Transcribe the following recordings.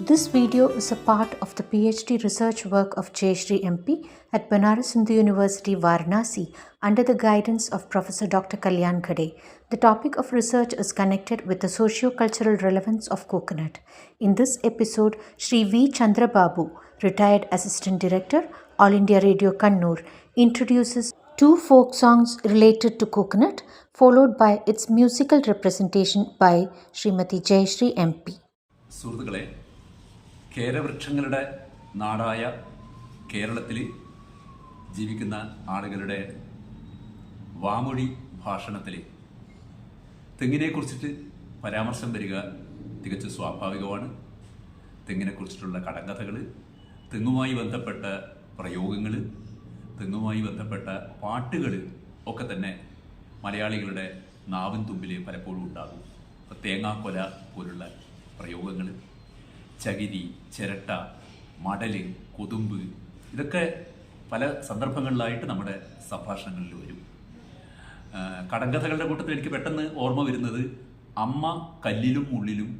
This video is a part of the PhD research work of Jayashri MP at Banaras Hindu University, Varanasi, under the guidance of Professor Dr. Kalyan Khade. The topic of research is connected with the socio-cultural relevance of coconut. In this episode, Sri V. Chandrababu, retired Assistant Director, All India Radio Kannur, introduces two folk songs related to coconut, followed by its musical representation by Srimati Jayashri MP. സുഹൃത്തുക്കളെ കേരവൃക്ഷങ്ങളുടെ നാടായ കേരളത്തിൽ ജീവിക്കുന്ന ആളുകളുടെ വാമൊഴി ഭാഷണത്തിൽ തെങ്ങിനെക്കുറിച്ചിട്ട് പരാമർശം വരിക തികച്ചും സ്വാഭാവികമാണ്. തെങ്ങിനെക്കുറിച്ചിട്ടുള്ള കടങ്കഥകൾ തെങ്ങുമായി ബന്ധപ്പെട്ട പ്രയോഗങ്ങൾ തെങ്ങുമായി ബന്ധപ്പെട്ട പാട്ടുകൾ ഒക്കെ തന്നെ മലയാളികളുടെ നാവിൻ തുമ്പിൽ പലപ്പോഴും ഉണ്ടാകും. തേങ്ങാക്കൊല പോലുള്ള പ്രയോഗങ്ങൾ ചകിരി ചിരട്ട മടൽ കൊതുമ്പ് ഇതൊക്കെ പല സന്ദർഭങ്ങളിലായിട്ട് നമ്മുടെ സംഭാഷണങ്ങളിൽ വരും. കടങ്കഥകളുടെ കൂട്ടത്തിൽ എനിക്ക് പെട്ടെന്ന് ഓർമ്മ വരുന്നത് അമ്മ കല്ലിലും ഉള്ളിലും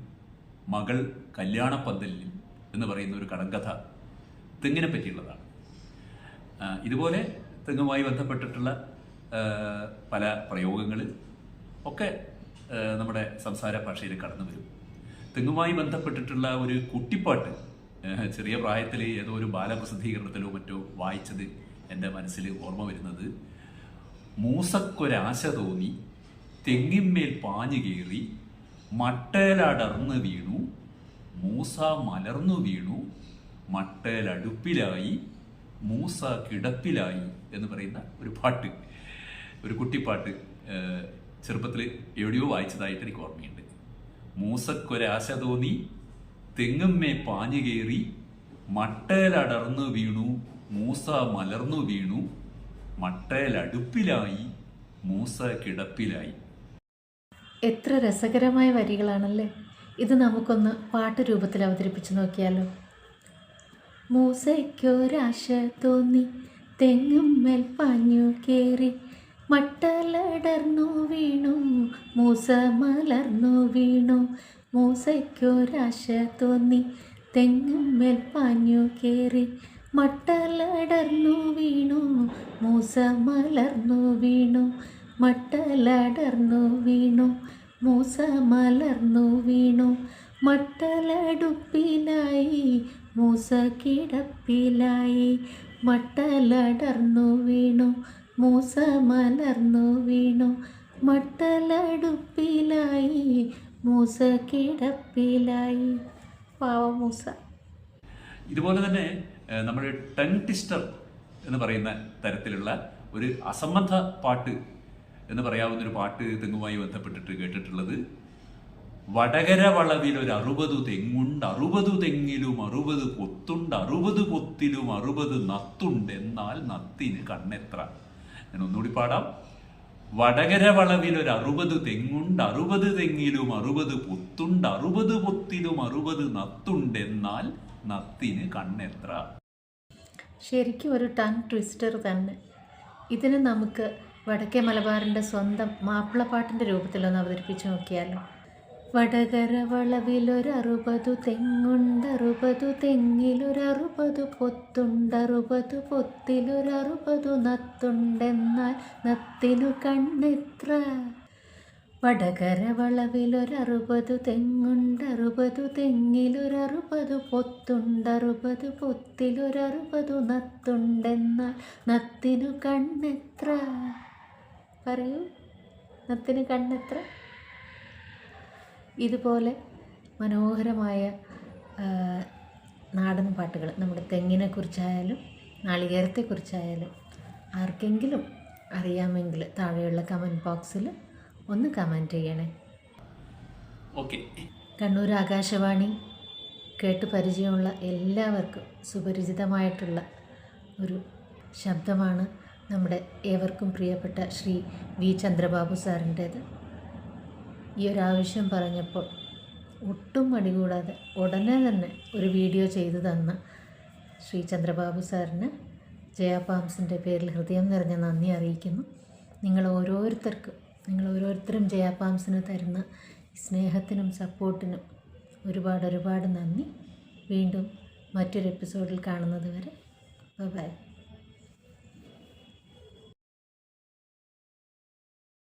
മകൾ കല്യാണപ്പന്തലിലും എന്ന് പറയുന്ന ഒരു കടങ്കഥ തെങ്ങിനെ പറ്റിയുള്ളതാണ്. ഇതുപോലെ തെങ്ങുമായി ബന്ധപ്പെട്ടിട്ടുള്ള പല പ്രയോഗങ്ങൾ ഒക്കെ നമ്മുടെ സംസാര ഭാഷയിൽ കടന്നു വരും തെങ്ങുമായി ബന്ധപ്പെട്ടിട്ടുള്ള ഒരു കുട്ടിപ്പാട്ട് ചെറിയ പ്രായത്തിൽ ഏതോ ഒരു ബാലപ്രസിദ്ധീകരണത്തിലോ മറ്റോ വായിച്ചത് എന്റെ മനസ്സിൽ ഓർമ്മ വരുന്നത്. മൂസക്കൊരാശ തോന്നി തെങ്ങിന്മേൽ പാഞ്ഞു കയറി മട്ടേലടർന്ന് വീണു മൂസ മലർന്നു വീണു മട്ടേലടുപ്പിലായി മൂസ കിടപ്പിലായി എന്ന് പറയുന്ന ഒരു പാട്ട് ഒരു കുട്ടിപ്പാട്ട് ചെറുപ്പത്തിൽ എവിടെയോ വായിച്ചതായിട്ട് എനിക്ക് ഓർമ്മയുണ്ട്. മൂസക്കൊരാശ തോന്നി തെങ്ങമ്മേ പാഞ്ഞു കയറി മട്ടേലടർന്നു വീണു മൂസ മലർന്നു വീണു മട്ടേലടുപ്പിലായി മൂസ കിടപ്പിലായി. എത്ര രസകരമായ വരികളാണല്ലേ. ഇത് നമുക്കൊന്ന് പാട്ട് രൂപത്തിൽ അവതരിപ്പിച്ച് നോക്കിയാലോ. മൂസയ്ക്കൊരാശ തോന്നി തെങ്ങുമ്മേൽ പാഞ്ഞു കേറി മട്ടലടർന്നു വീണു മൂസ മലർന്നു വീണു. മൂസയ്ക്കൊരാശ തോന്നി തെങ്ങും പാഞ്ഞു കയറി മട്ടലടർന്നു വീണു മൂസ മലർന്നു വീണു. മട്ടലടർന്നു വീണു മൂസ മലർന്നു വീണു. മട്ടലടുപ്പിലായി മൂസ കിടപ്പിലായി മട്ടലടർന്നു വീണു മൂസ മലർന്നു വീണു. മട്ടലടുപ്പിലായി. മൂസ കിടപ്പിലായി. പാവ മൂസ. ഇതുപോലെ തന്നെ നമ്മൾ ടങ് ടിസ്റ്റർ എന്ന് പറയുന്ന തരത്തിലുള്ള ഒരു അസംബന്ധ പാട്ട് എന്ന് പറയാവുന്ന ഒരു പാട്ട് തെങ്ങുമായി ബന്ധപ്പെട്ടിട്ട് കേട്ടിട്ടുള്ളത്. വടകര വളവിൽ ഒരു അറുപത് തെങ്ങുണ്ട് അറുപത് തെങ്ങിലും അറുപത് കൊത്തുണ്ട് അറുപത് കൊത്തിലും അറുപത് നത്തുണ്ട്. എന്നാൽ നത്തിന് കണ്ണെത്ര. ഞാൻ ഒന്നുകൂടി പാടാം. വടകര വളവിൽ ഒരു അറുപത് തെങ്ങുണ്ട് അറുപത് തെങ്ങിലും അറുപത് പൊത്തുണ്ട് അറുപത് പൊത്തിലും അറുപത് നത്തുണ്ട്. എന്നാൽ നത്തിന് കണ്ണെത്ര? ശരിക്കും ഒരു ടങ് ട്വിസ്റ്റർ തന്നെ. ഇതിന് നമുക്ക് വടക്കേ മലബാറിന്റെ സ്വന്തം മാപ്പിളപ്പാട്ടിന്റെ രൂപത്തിലൊന്ന് അവതരിപ്പിച്ച് നോക്കിയാലോ? വടകര വളവിലൊരറുപതു തെങ്ങുണ്ടറുപതു തെങ്ങിലൊരറുപതു പൊത്തുണ്ടറുപതു പൊത്തിലൊരറുപതു നത്തുണ്ടെന്നാൽ നത്തിനു കണ്ണെത്ര. വടകര വളവിലൊരറുപതു തെങ്ങുണ്ടറുപതു തെങ്ങിലൊരറുപതു പൊത്തുണ്ടറുപതു പൊത്തിലൊരറുപതു നത്തുണ്ടെന്നാൽ നത്തിനു കണ്ണെത്ര. പറയൂ നത്തിന് കണ്ണെത്ര? ഇതുപോലെ മനോഹരമായ നാടൻ പാട്ടുകൾ. നമ്മുടെ തെങ്ങിനെക്കുറിച്ചായാലും നാളികേരത്തെക്കുറിച്ചായാലും ആർക്കെങ്കിലും അറിയാമെങ്കിൽ താഴെയുള്ള കമന്റ് ബോക്സിൽ ഒന്ന് കമന്റ് ചെയ്യണേ. ഓക്കെ കണ്ണൂർ ആകാശവാണി കേട്ട് പരിചയമുള്ള എല്ലാവർക്കും സുപരിചിതമായിട്ടുള്ള ഒരു ശബ്ദമാണ് നമ്മുടെ ഏവർക്കും പ്രിയപ്പെട്ട ശ്രീ വി ചന്ദ്രബാബു സാറിന്റേത്. ഈ ഒരു ആവശ്യം പറഞ്ഞപ്പോൾ ഒട്ടും മടികൂടാതെ ഉടനെ തന്നെ ഒരു വീഡിയോ ചെയ്തു തന്ന ശ്രീ ചന്ദ്രബാബു സാറിന് ജയാപാംസിന്റെ പേരിൽ ഹൃദയം നിറഞ്ഞ നന്ദി അറിയിക്കുന്നു. നിങ്ങൾ ഓരോരുത്തർക്കും നിങ്ങൾ ഓരോരുത്തരും ജയാപാംസിന് തരുന്ന സ്നേഹത്തിനും സപ്പോർട്ടിനും ഒരുപാട് ഒരുപാട് നന്ദി. വീണ്ടും മറ്റൊരു എപ്പിസോഡിൽ കാണുന്നത് വരെ. ബൈ.